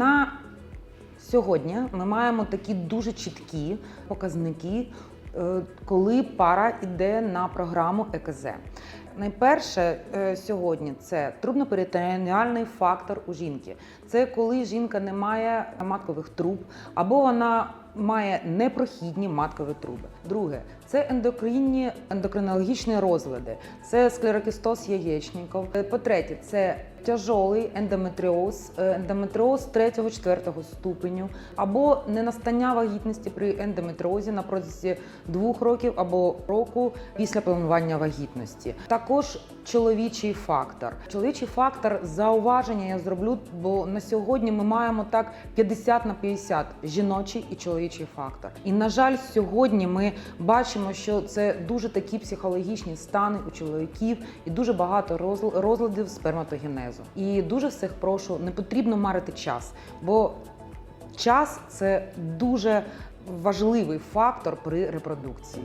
На сьогодні ми маємо такі дуже чіткі показники, е, коли пара йде на програму ЕКЗ. Найперше е, сьогодні це трубноперитонеальний фактор у жінки. Це коли жінка не має маткових труб або вона має непрохідні маткові труби. Друге це ендокринні ендокринологічні розлади, це склерокістоз яєчників. Е, По-третє, це тяжолий ендометріоз, е, ендометріоз 3-4 ступеню, або ненастання вагітності при ендометріозі на протязі двох років або року після планування вагітності. Також чоловічий фактор. Чоловічий фактор зауваження я зроблю, бо на сьогодні ми маємо так 50 на 50 жіночий і чоловічий фактор. І на жаль, сьогодні ми бачимо, що це дуже такі психологічні стани у чоловіків і дуже багато розладів сперматогенезу. І дуже всіх прошу, не потрібно марити час, бо час це дуже важливий фактор при репродукції.